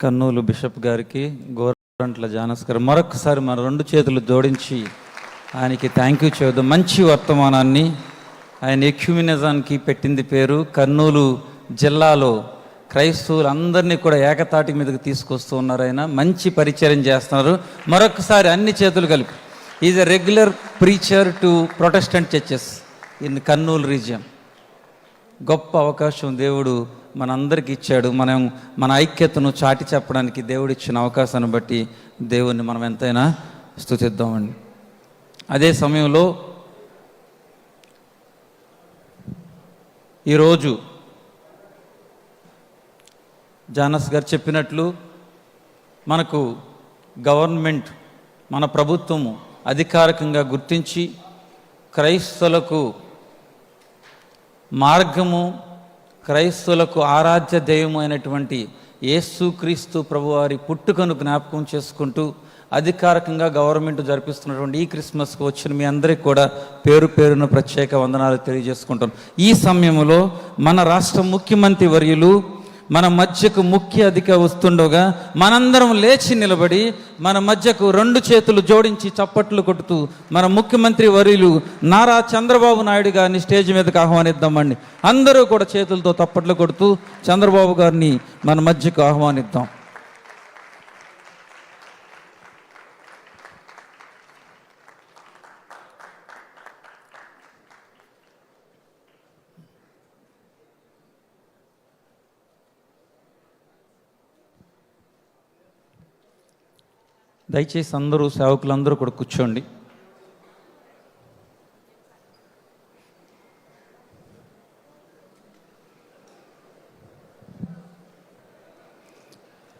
Kurnool bishop గారికి గోరంట్ల జానస్కర్ మరొకసారి మన రెండు చేతులు జోడించి ఆయనకి థ్యాంక్ యూ చేద్దాం మంచి వర్తమానాన్ని ఆయన ఎక్యూమినిజానికి పెట్టింది పేరు కర్నూలు జిల్లాలో క్రైస్తవులు అందరినీ కూడా ఏకతాటి మీదకి తీసుకొస్తూ ఉన్నారు ఆయన. మంచి పరిచయం చేస్తున్నారు. మరొకసారి అన్ని చేతులు కలిపి. Is a regular preacher to Protestant churches in Kurnool region గొప్ప అవకాశం దేవుడు మనందరికి ఇచ్చాడు. మనం మన ఐక్యతను చాటి చెప్పడానికి దేవుడు ఇచ్చిన అవకాశాన్ని బట్టి దేవుణ్ణి మనం ఎంతైనా స్థుతిద్దామండి. అదే సమయంలో ఈరోజు జానస్ గారు చెప్పినట్లు మనకు గవర్నమెంట్ మన ప్రభుత్వము అధికారికంగా గుర్తించి క్రైస్తవులకు మార్గము క్రైస్తవులకు ఆరాధ్య దైవం అయినటువంటి యేసుక్రీస్తు ప్రభువారి పుట్టుకను జ్ఞాపకం చేసుకుంటూ అధికారికంగా గవర్నమెంట్ జరిపిస్తున్నటువంటి ఈ క్రిస్మస్కి వచ్చిన మీ అందరికీ కూడా పేరు పేరున ప్రత్యేక వందనాలు తెలియజేసుకుంటాం. ఈ సమయంలో మన రాష్ట్ర ముఖ్యమంత్రి వర్యులు మన మధ్యకు ముఖ్య అధిక వస్తుండగా మనందరం లేచి నిలబడి మన మధ్యకు రెండు చేతులు జోడించి చప్పట్లు కొడుతూ మన ముఖ్యమంత్రి వర్యులు నారా చంద్రబాబు నాయుడు గారిని స్టేజ్ మీదకి ఆహ్వానిద్దామండి. అందరూ కూడా చేతులతో తప్పట్లు కొడుతూ చంద్రబాబు గారిని మన మధ్యకు ఆహ్వానిద్దాం. దయచేసి అందరూ సేవకులందరూ కూడా కూర్చోండి.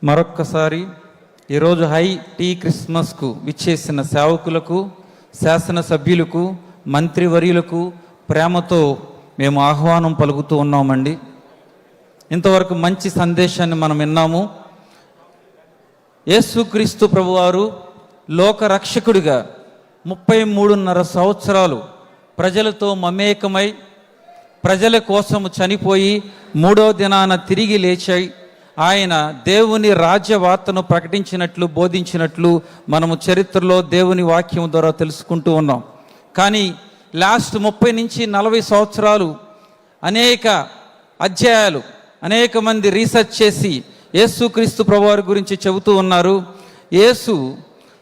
మరొక్కసారి ఈరోజు హై టీ క్రిస్మస్కు విచ్చేసిన సేవకులకు శాసనసభ్యులకు మంత్రివర్యులకు ప్రేమతో మేము ఆహ్వానం పలుకుతూ ఉన్నామండి. ఇంతవరకు మంచి సందేశాన్ని మనం విన్నాము. యేసుక్రీస్తు ప్రభువారు లోక రక్షకుడిగా ముప్పై మూడున్నర సంవత్సరాలు ప్రజలతో మమేకమై ప్రజల కోసము చనిపోయి మూడో దినాన తిరిగి లేచాయి ఆయన దేవుని రాజ్యవార్తను ప్రకటించినట్లు బోధించినట్లు మనము చరిత్రలో దేవుని వాక్యం ద్వారా తెలుసుకుంటూ ఉన్నాం. కానీ లాస్ట్ ముప్పై నుంచి నలభై సంవత్సరాలు అనేక అధ్యాయాలు అనేక మంది రీసెర్చ్ చేసి యేసు క్రీస్తు ప్రభువారి గురించి చెబుతూ ఉన్నారు. యేసు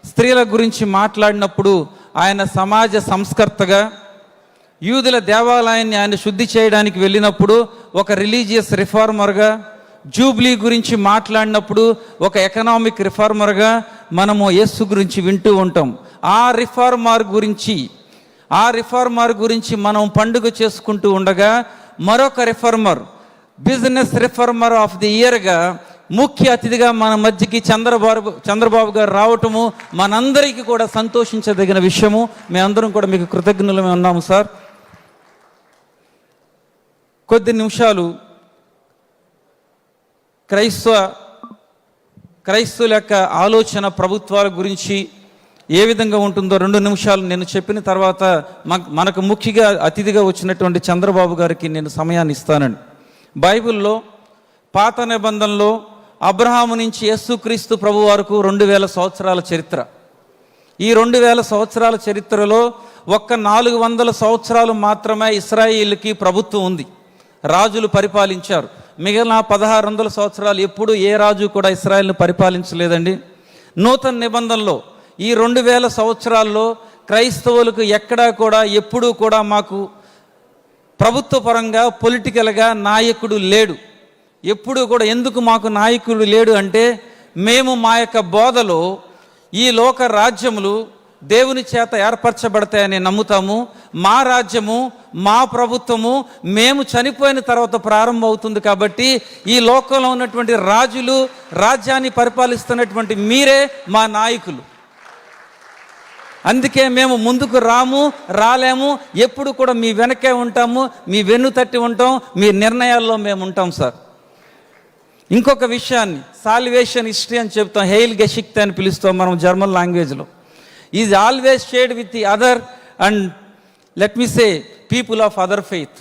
స్త్రీల గురించి మాట్లాడినప్పుడు ఆయన సమాజ సంస్కర్తగా యూదుల దేవాలయాన్ని ఆయన శుద్ధి చేయడానికి వెళ్ళినప్పుడు ఒక రిలీజియస్ రిఫార్మర్గా జూబ్లీ గురించి మాట్లాడినప్పుడు ఒక ఎకనామిక్ రిఫార్మర్గా మనము యేసు గురించి వింటూ ఉంటాం. ఆ రిఫార్మర్ గురించి ఆ రిఫార్మర్ గురించి మనం పండుగ చేసుకుంటూ ఉండగా మరొక reformer business reformer of the ఇయర్గా ముఖ్య అతిథిగా మన మధ్యకి చంద్రబాబు చంద్రబాబు గారు రావటము మనందరికీ కూడా సంతోషించదగిన విషయము. మేమందరం కూడా మీకు కృతజ్ఞులమే ఉన్నాము సార్. కొద్ది నిమిషాలు క్రైస్తవ క్రైస్తవుల యొక్క ఆలోచన ప్రభుత్వాల గురించి ఏ విధంగా ఉంటుందో రెండు నిమిషాలు నేను చెప్పిన తర్వాత మనకు ముఖ్యంగా అతిథిగా వచ్చినటువంటి చంద్రబాబు గారికి నేను సమయాన్ని ఇస్తానండి. బైబిల్లో పాత నిబంధనలో అబ్రహాము నుంచి యేసుక్రీస్తు ప్రభు వరకు రెండు వేల సంవత్సరాల చరిత్ర. ఈ రెండు వేల సంవత్సరాల చరిత్రలో ఒక్క నాలుగు వందల సంవత్సరాలు మాత్రమే ఇస్రాయిల్కి ప్రభుత్వం ఉంది. రాజులు పరిపాలించారు. మిగిలిన పదహారు వందల సంవత్సరాలు ఎప్పుడు ఏ రాజు కూడా ఇస్రాయిల్ని పరిపాలించలేదండి. నూతన నిబంధనలో ఈ రెండు వేల సంవత్సరాల్లో క్రైస్తవులకు ఎక్కడా కూడా ఎప్పుడూ కూడా మాకు ప్రభుత్వపరంగా పొలిటికల్గా నాయకుడు లేడు. ఎప్పుడు కూడా ఎందుకు మాకు నాయకుడు లేడు అంటే మేము మా యొక్క బోధలో ఈ లోక రాజ్యములు దేవుని చేత ఏర్పరచబడతాయని నమ్ముతాము. మా రాజ్యము మా ప్రభుత్వము మేము చనిపోయిన తర్వాత ప్రారంభం అవుతుంది కాబట్టి ఈ లోకంలో ఉన్నటువంటి రాజులు రాజ్యాన్ని పరిపాలిస్తున్నటువంటి మీరే మా నాయకులు. అందుకే మేము ముందుకు రాము రాలేము ఎప్పుడు కూడా మీ వెనకే ఉంటాము మీ వెన్ను తట్టి ఉంటాం మీ నిర్ణయాల్లో మేము ఉంటాం సార్. ఇంకొక విషయాన్ని సాల్వేషన్ హిస్టరీ అని చెప్తాం. హెయిల్ గెషిక్ట్ అని పిలుస్తాం మనం జర్మన్ లాంగ్వేజ్లో is always shade with the other and let me say people of other faith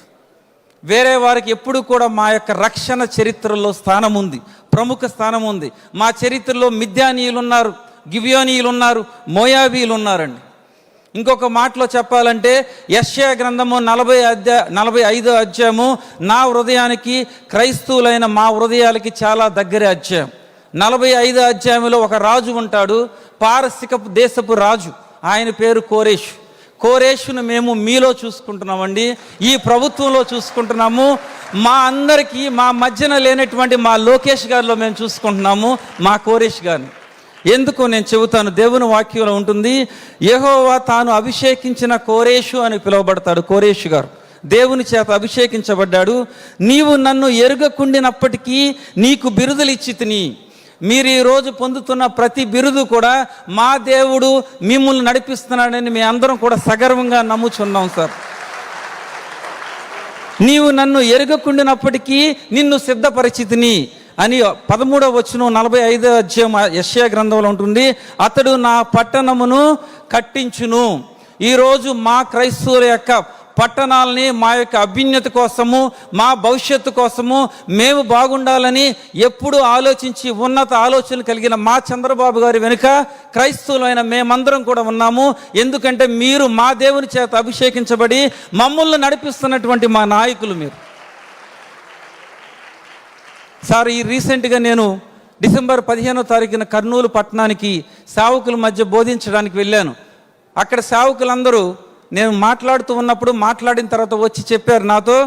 వేరే వారికి ఎప్పుడు కూడా మా యొక్క రక్షణ చరిత్రలో స్థానం ఉంది. ప్రముఖ స్థానం ఉంది. మా చరిత్రలో మిథ్యానీయులు ఉన్నారు గివ్యోనీయులు ఉన్నారు మోయాబీలు ఉన్నారండి. ఇంకొక మాటలో చెప్పాలంటే యశ్యా గ్రంథము నలభై అధ్యా నలభై ఐదో అధ్యాయము నా హృదయానికి క్రైస్తవులైన మా హృదయాలకి చాలా దగ్గర అధ్యాయం. నలభై ఐదో అధ్యాయంలో ఒక రాజు ఉంటాడు పారసిక దేశపు రాజు. ఆయన పేరు కోరేష్. కోరేషును మేము మీలో చూసుకుంటున్నామండి ఈ ప్రభుత్వంలో చూసుకుంటున్నాము. మా అందరికీ మా మధ్యన లేనటువంటి మా లోకేష్ గారిలో మేము చూసుకుంటున్నాము మా కోరేష్ గారిని. ఎందుకు నేను చెబుతాను? దేవుని వాక్యంలో ఉంటుంది యెహోవా తాను అభిషేకించిన కోరేషు అని పిలువబడతాడు కోరేషు గారు. దేవుని చేత అభిషేకించబడ్డాడు. నీవు నన్ను ఎరుగకుండినప్పటికీ నీకు బిరుదులు ఇచ్చి తిని. మీరు ఈరోజు పొందుతున్న ప్రతి బిరుదు కూడా మా దేవుడు మిమ్మల్ని నడిపిస్తున్నాడని మీ అందరం కూడా సగర్వంగా నమ్ముచున్నాం సార్. నీవు నన్ను ఎరగకుండినప్పటికీ నిన్ను సిద్ధపరిచితిని అని పదమూడవ వచ్చిన నలభై ఐదో అధ్యాయం యశ్యా గ్రంథంలో ఉంటుంది. అతడు నా పట్టణమును కట్టించును. ఈరోజు మా క్రైస్తవుల యొక్క పట్టణాలని మా యొక్క అభ్యున్నతి కోసము మా భవిష్యత్తు కోసము మేము బాగుండాలని ఎప్పుడు ఆలోచించి ఉన్నత ఆలోచనలు కలిగిన మా చంద్రబాబు గారి వెనుక క్రైస్తవులైన మేమందరం కూడా ఉన్నాము. ఎందుకంటే మీరు మా దేవుని చేత అభిషేకించబడి మమ్మల్ని నడిపిస్తున్నటువంటి మా నాయకులు మీరు. సార్ ఈ రీసెంట్గా నేను డిసెంబర్ పదిహేనో తారీఖున కర్నూలు పట్టణానికి సేవకుల మధ్య బోధించడానికి వెళ్ళాను. అక్కడ సేవకులందరూ నేను మాట్లాడుతూ ఉన్నప్పుడు మాట్లాడిన తర్వాత వచ్చి చెప్పారు నాతో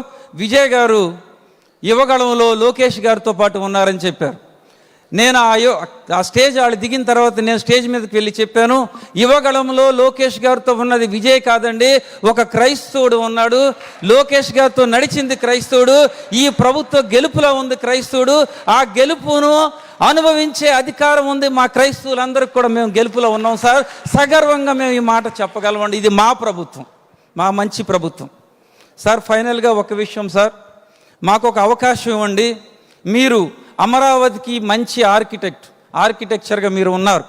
విజయ్ గారు యువగళంలో లోకేష్ గారితో పాటు ఉన్నారని చెప్పారు. నేను ఆ ఆ స్టేజ్ వాళ్ళు దిగిన తర్వాత నేను స్టేజ్ మీదకి వెళ్ళి చెప్పాను యువగళంలో లోకేష్ గారితో ఉన్నది విజయ్ కాదండి ఒక క్రైస్తవుడు ఉన్నాడు. లోకేష్ గారితో నడిచింది క్రైస్తవుడు ఈ ప్రభుత్వ గెలుపులో ఉంది క్రైస్తవుడు. ఆ గెలుపును అనుభవించే అధికారం ఉంది మా క్రైస్తవులందరికీ కూడా మేము గెలుపులో ఉన్నాం సార్. సగర్వంగా మేము ఈ మాట చెప్పగలమండి. ఇది మా ప్రభుత్వం మా మంచి ప్రభుత్వం. సార్ ఫైనల్గా ఒక విషయం సార్. మాకు ఒక అవకాశం ఇవ్వండి. మీరు అమరావతికి మంచి ఆర్కిటెక్ట్ ఆర్కిటెక్చర్గా మీరు ఉన్నారు.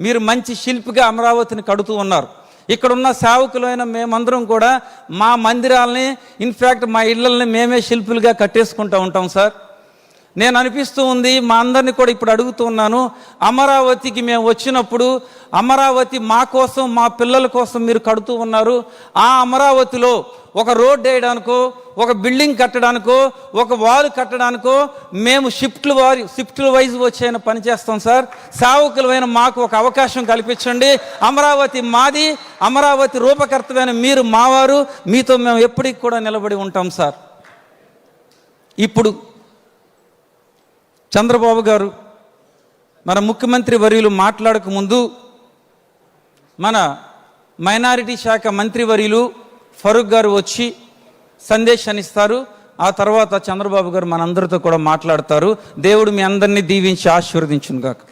మీరు మంచి శిల్పిగా అమరావతిని కడుతూ ఉన్నారు. ఇక్కడున్న సేవకులైన మేమందరం కూడా మా మందిరాలని ఇన్ఫ్యాక్ట్ మా ఇళ్ళని మేమే శిల్పులుగా కట్టేసుకుంటూ ఉంటాం సార్. నేను అనిపిస్తూ ఉంది మా అందరిని కూడా ఇప్పుడు అడుగుతూ ఉన్నాను అమరావతికి మేము వచ్చినప్పుడు అమరావతి మా కోసం మా పిల్లల కోసం మీరు కడుతూ ఉన్నారు. ఆ అమరావతిలో ఒక రోడ్ వేయడానికో ఒక బిల్డింగ్ కట్టడానికో ఒక వాల్ కట్టడానికో మేము షిఫ్ట్లు వారి షిఫ్ట్లు వైజ్ వచ్చైన పని చేస్తాం సార్. సేవకులమైన మాకు ఒక అవకాశం కల్పించండి. అమరావతి మాది అమరావతి రూపకర్తమైన మీరు మావారు మీతో మేము ఎప్పటికి కూడా నిలబడి ఉంటాం సార్. ఇప్పుడు చంద్రబాబు గారు మన ముఖ్యమంత్రి వర్యులు మాట్లాడకముందు మన మైనారిటీ శాఖ మంత్రి వర్యులు ఫరూక్ గారు వచ్చి సందేశాన్ని ఇస్తారు. ఆ తర్వాత చంద్రబాబు గారు మనందరితో కూడా మాట్లాడతారు. దేవుడు మీ అందరినీ దీవించి ఆశీర్వదించును గాక